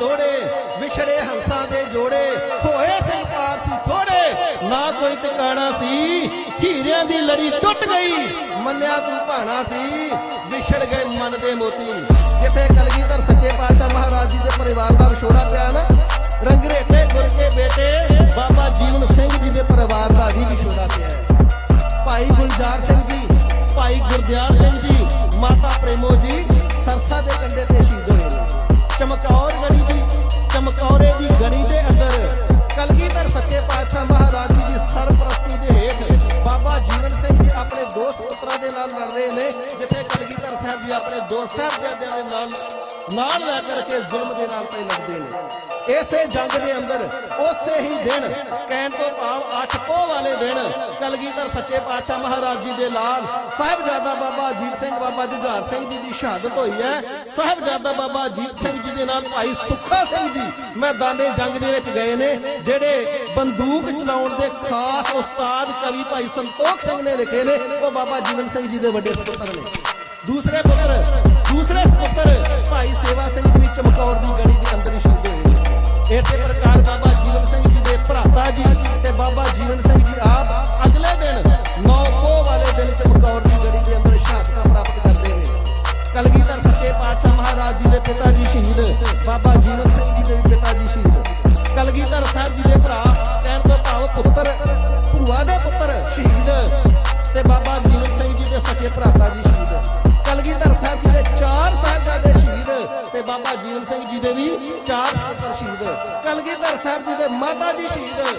ਲੋੜੇ ਵਿਛੜੇ ਹੰਸਾਂ ਦੇ ਜੋੜੇ, ਹੋਏ ਸੰਸਾਰ ਸੀ ਥੋੜੇ, ਨਾ ਕੋਈ ਟਿਕਾਣਾ ਸੀ, ਹੀਰਿਆਂ ਦੀ ਲੜੀ ਟੁੱਟ ਗਈ, ਮੰਨਿਆ ਤੂੰ ਭਾਣਾ ਸੀ, ਵਿਛੜ ਗਏ ਮਨ ਦੇ ਮੋਤੀ। ਜਿੱਥੇ ਕਲਗੀਧਰ ਸੱਚੇ ਪਾਤਸ਼ਾਹ ਮਹਾਰਾਜ ਜੀ ਦੇ ਪਰਿਵਾਰ ਦਾ ਵਿਛੋੜਾ ਪਿਆ ਨਾ ਰੰਗਰੇਟੇ ਗੁਰ ਕੇ ਬੇਟੇ, ਬਾਬਾ ਜੀਵਨ ਸਿੰਘ ਜੀ ਦੇ ਪਰਿਵਾਰ ਦਾ ਵੀ ਵਿਛੋੜਾ ਪਿਆ ਭਾਈ ਗੁਲਜ਼ਾਰ ਸਿੰਘ ਜੀ, ਭਾਈ ਗੁਰਦਿਆਲ ਸਿੰਘ ਜੀ, ਮਾਤਾ ਪ੍ਰੇਮੋ ਜੀ, ਸਰਸਾ ਦੇ ਦੇ ਨਾਲ ਲੜ ਰਹੇ ਨੇ, ਜਿੱਥੇ ਕਲਗੀਧਰ ਸਾਹਿਬ ਜੀ ਆਪਣੇ ਦੋ ਸਾਹਿਬਜ਼ਾਦਿਆਂ ਦੇ ਨਾਲ ਨਾਲ ਲੈ ਕਰਕੇ ਜ਼ੁਲਮ ਦੇ ਨਾਲ ਤੇ ਲੜਦੇ ਨੇ। ਇਸੇ ਜੰਗ ਦੇ ਅੰਦਰ, ਉਸੇ ਹੀ ਦਿਨ, ਕਹਿਣ ਤੋਂ ਭਾਵ ਅੱਠ ਪੋਹ ਵਾਲੇ ਦਿਨ, ਕਲਗੀਧਰ ਸੱਚੇ ਪਾਤਸ਼ਾਹ ਮਹਾਰਾਜ ਜੀ ਦੇ ਨਾਲ ਸਾਹਿਬਜ਼ਾਦਾ ਬਾਬਾ ਅਜੀਤ ਸਿੰਘ, ਬਾਬਾ ਜੁਝਾਰ ਸਿੰਘ ਜੀ ਦੀ ਸ਼ਹਾਦਤ ਹੋਈ ਹੈ। ਸਾਹਿਬਜ਼ਾਦਾ ਬਾਬਾ ਅਜੀਤ ਸਿੰਘ ਜੀ ਦੇ ਨਾਲ ਭਾਈ ਸੁੱਖਾ ਸਿੰਘ ਜੀ ਮੈਦਾਨੇ ਜੰਗ ਦੇ ਵਿੱਚ ਗਏ ਨੇ, ਜਿਹੜੇ ਬੰਦੂਕ ਚਲਾਉਣ ਦੇ ਖਾਸ ਉਸਤਾਦ ਕਵੀ ਭਾਈ ਸੰਤੋਖ ਸਿੰਘ ਨੇ ਲਿਖੇ ਨੇ, ਉਹ ਬਾਬਾ ਜੀਵਨ ਸਿੰਘ ਜੀ ਦੇ ਵੱਡੇ ਸੁਪੁੱਤਰ ਨੇ। ਦੂਸਰੇ ਪੁੱਤਰ, ਦੂਸਰੇ ਸੁਪੁੱਤਰ ਭਾਈ ਸੇਵਾ ਸਿੰਘ ਜੀ ਵੀ ਚਮਕੌਰ ਦੀ ਗੜੀ ਦੇ ਅੰਦਰ ਹੀ ਸ਼ਹੀਦ ਹੋਏ ਇਸੇ ਪ੍ਰਕਾਰ ਦੇ ਪਿਤਾ ਜੀ ਸ਼ਹੀਦ ਬਾਬਾ ਜੀਵਨ ਸਿੰਘ ਜੀ ਦੇ ਵੀ ਪਿਤਾ ਜੀ ਸ਼ਹੀਦ ਕਲਗੀਧਰ ਸਾਹਿਬ ਜੀ ਦੇ ਭਰਾ, ਕਹਿਣ ਤੋਂ ਭਾਵ ਪੁੱਤਰ, ਭੂਆ ਦੇ ਪੁੱਤਰ ਸ਼ਹੀਦ ਤੇ ਬਾਬਾ ਜੀਵਨ ਸਿੰਘ ਜੀ ਦੇ ਸਕੇ ਭਰਾਤਾ ਜੀ ਸ਼ਹੀਦ ਕਲਗੀਧਰ ਸਾਹਿਬ ਜੀ ਦੇ ਚਾਰ ਸਾਹਿਬਜ਼ਾਦੇ ਸ਼ਹੀਦ ਤੇ ਬਾਬਾ ਜੀਵਨ ਸਿੰਘ ਜੀ ਦੇ ਵੀ ਚਾਰ ਪੁੱਤਰ ਸ਼ਹੀਦ ਕਲਗੀਧਰ ਸਾਹਿਬ ਜੀ ਦੇ ਮਾਤਾ ਜੀ ਸ਼ਹੀਦ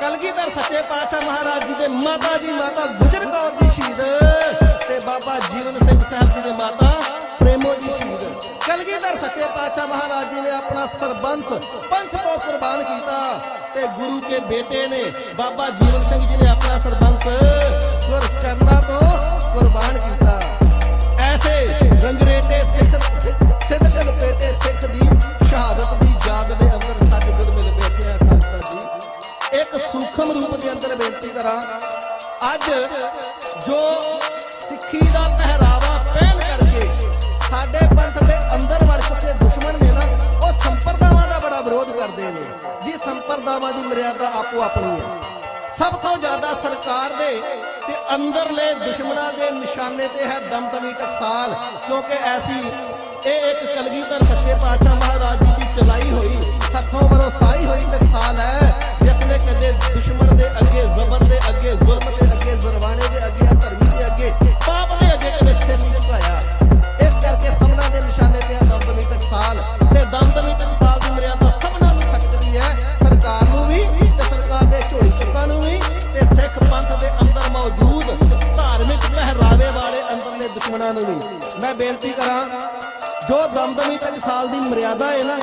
ਕਲਗੀਧਰ ਸੱਚੇ ਪਾਤਸ਼ਾਹ ਮਹਾਰਾਜ ਜੀ ਦੇ ਮਾਤਾ ਜੀ, ਮਾਤਾ ਗੁਜਰ ਕੌਰ ਜੀ ਸ਼ਹੀਦ ਤੇ ਬਾਬਾ ਜੀਵਨ ਸਿੰਘ ਸਾਹਿਬ ਜੀ ਦੇ ਮਾਤਾ, ਪ੍ਰੇਮੋ ਜੀ ਸ਼ਹੀਦ ਕਲਗੀਧਰ ਸੱਚੇ ਪਾਤਸ਼ਾਹ ਮਹਾਰਾਜ ਜੀ ਨੇ ਆਪਣਾ ਸਰਬੰਸ ਪੰਥ ਤੋਂ ਕੁਰਬਾਨ ਕੀਤਾ ਤੇ ਗੁਰੂ ਕੇ ਬੇਟੇ ਨੇ ਬਾਬਾ ਜੀਵਨ ਸਿੰਘ ਜੀ ਨੇ ਆਪਣਾ ਸਰਬੰਸ ਗੁਰ ਤੋਂ ਕੁਰਬਾਨ ਕੀਤਾ। ਐਸੇ ਰੰਗਰੇਟੇ ਸਿੱਖ ਸਿੱਧ ਲਪੇਟੇ ਸਿੱਖ ਦੀ ਸ਼ਹਾਦਤ ਦੀ ਯਾਦ ਦੇ ਅੰਦਰ ਸੱਚ ਮਿਲ ਬੈਠੇ ਆ ਖਾਲਸਾ ਜੀ। ਇੱਕ ਸੂਖਮ ਰੂਪ ਦੇ ਅੰਦਰ ਬੇਨਤੀ ਕਰਾਂ, ਅੱਜ ਜੋ ਸਭ ਤੋਂ ਜ਼ਿਆਦਾ ਸਰਕਾਰ ਦੇ ਤੇ ਅੰਦਰਲੇ ਦੁਸ਼ਮਣਾਂ ਦੇ ਨਿਸ਼ਾਨੇ ਤੇ ਹੈ ਦਮਦਮੀ ਟਕਸਾਲ, ਕਿਉਂਕਿ ਐਸੀ ਇਹ ਇੱਕ ਕਲਗੀਧਰ ਸੱਚੇ ਪਾਤਸ਼ਾਹ ਜੋ ਦਮਦਮੀ ਟਕਸਾਲ ਦੀ ਮਰਿਆਦਾ ਹੈ ਨਾ,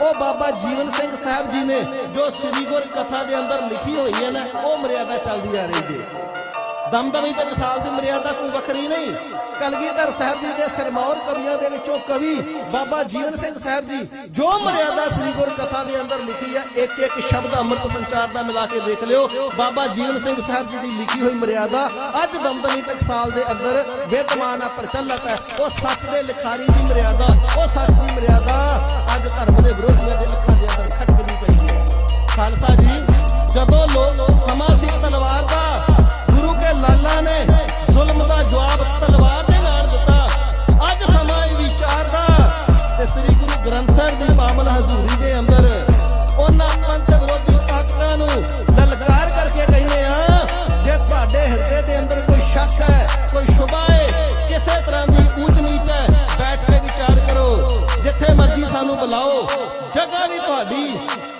ਉਹ ਬਾਬਾ ਜੀਵਨ ਸਿੰਘ ਸਾਹਿਬ ਜੀ ਨੇ ਜੋ ਸ੍ਰੀ ਗੁਰ ਕਥਾ ਦੇ ਅੰਦਰ ਲਿਖੀ ਹੋਈ ਹੈ ਨਾ, ਉਹ ਮਰਿਆਦਾ ਚੱਲਦੀ ਆ ਰਹੀ ਜੀ। ਦਮਦਮੀ ਟਕਸਾਲ ਦੀ ਮਰਿਆਦਾ ਕੋਈ ਵੱਖਰੀ ਨਹੀਂ। ਕਲਗੀਧਰ ਸਾਹਿਬ ਜੀ ਦੇ ਸਰਮੌਰ ਕਵੀਆਂ ਦੇ ਵਿੱਚੋਂ ਕਵੀ ਬਾਬਾ ਜੀਵਨ ਸਿੰਘ ਸਾਹਿਬ ਜੀ ਜੋ ਮਰਿਆਦਾ ਸ੍ਰੀ ਗੁਰ ਕਥਾ ਦੇ ਅੰਦਰ ਲਿਖੀ ਹੈ, ਇੱਕ ਇੱਕ ਸ਼ਬਦ ਅੰਮ੍ਰਿਤ ਸੰਚਾਰ ਦਾ ਮਿਲਾ ਕੇ ਦੇਖ ਲਿਓ। ਬਾਬਾ ਜੀਵਨ ਸਿੰਘ ਸਾਹਿਬ ਜੀ ਦੀ ਲਿਖੀ ਹੋਈ ਮਰਿਆਦਾ ਅੱਜ ਦਮਦਮੀ ਟਕਸਾਲ ਦੇ ਅੰਦਰ ਵਿਦਮਾਨ ਪ੍ਰਚਲਿਤ ਹੈ। ਉਹ ਸੱਚ ਦੇ ਲਿਖਾਰੀ ਦੀ ਮਰਿਆਦਾ, ਉਹ ਸੱਚ ਦੀ ਮਰਿਆਦਾ ਅੱਜ ਧਰਮ ਦੇ ਵਿਰੋਧੀਆਂ ਦੇ ਅੱਖਾਂ ਦੇ ਅੰਦਰ ਖਟਕਦੀ ਪਈ ਹੈ। ਖਾਲਸਾ ਜੀ, ਜਦੋਂ ਲੋਕ ਸਮਾਂ ਸੀ ਤਲਵਾਰ ਗ੍ਰੰਥ ਸਾਹਿਬ ਦੀ ਮਾਮਲ ਹਜ਼ੂਰੀ ਦੇ ਅੰਦਰ ਉਹਨਾਂ ਪੰਥ ਵਿਰੋਧੀ ਤਾਕਤਾਂ ਨੂੰ ਲਲਕਾਰ ਕਰਕੇ ਕਹਿੰਦੇ ਆ, ਜੇ ਤੁਹਾਡੇ ਹਿਰਦੇ ਦੇ ਅੰਦਰ ਕੋਈ ਸ਼ੱਕ ਹੈ, ਕੋਈ ਸ਼ੁਭਾ ਹੈ, ਕਿਸੇ ਤਰ੍ਹਾਂ ਦੀ ਊਚ ਨੀਚ ਹੈ, ਬੈਠ ਕੇ ਵਿਚਾਰ ਕਰੋ, ਜਿੱਥੇ ਮਰਜ਼ੀ ਸਾਨੂੰ ਬੁਲਾਓ, ਜਗ੍ਹਾ ਵੀ ਤੁਹਾਡੀ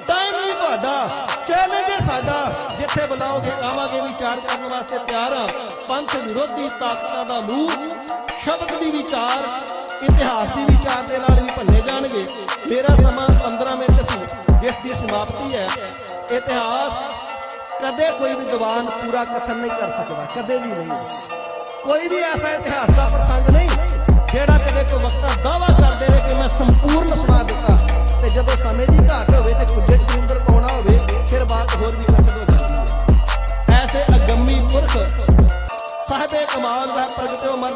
ਟਾਈਮ ਵੀ ਤੁਹਾਡਾ ਚੈਲੰਜ ਹੈ ਸਾਡਾ, ਜਿੱਥੇ ਬੁਲਾਓਗੇ, ਆਵਾਂਗੇ ਵਿਚਾਰ ਕਰਨ ਵਾਸਤੇ ਤਿਆਰ ਆ। ਪੰਥ ਵਿਰੋਧੀ ਤਾਕਤਾਂ ਦਾ ਮੂੰਹ, ਸ਼ਬਦ ਦੀ ਵਿਚਾਰ ਇਤਿਹਾਸ ਦੀ ਵਿਚਾਰ ਦੇ ਨਾਲ ਵੀ ਭੰਨੇ ਜਾਣਗੇ। ਮੇਰਾ ਸਮਾਂ 15 ਮਿੰਟ ਸੀ, ਜਿਸ ਦੀ ਸਮਾਪਤੀ ਹੈ। ਇਤਿਹਾਸ ਕਦੇ ਕੋਈ ਵੀ ਦੀਵਾਨ ਪੂਰਾ ਕਥਨ ਨਹੀਂ ਕਰ ਸਕਦਾ, ਕਦੇ ਵੀ ਨਹੀਂ। ਕੋਈ ਵੀ ਐਸਾ ਇਤਿਹਾਸ ਦਾ ਪ੍ਰਸੰਗ ਨਹੀਂ, ਜਿਹੜਾ ਕਦੇ ਕੋਈ ਵਕਤਾ ਦਾਵਾ ਕਰਦੇ ਨੇ ਕਿ ਮੈਂ ਸੰਪੂਰਨ ਸੁਣਾ ਦਿੱਤਾ। ਤੇ ਜਦੋਂ ਸਮੇਂ ਦੀ ਘਾਟ ਹੋਵੇ ਤੇ ਕੁਝ ਸੁੰਦਰ ਪਾਉਣਾ ਹੋਵੇ, ਫਿਰ ਬਾਤ ਹੋਰ ਵੀ ਕਠਿਨ ਹੋ ਜਾਂਦੀ ਐਸੇ ਅਗੰਮੀ ਪੁਰਖ, ਸਾਹਿਬੇ ਕਮਾਲ ਦਾ ਪ੍ਰਗਟਿਓ ਮਨ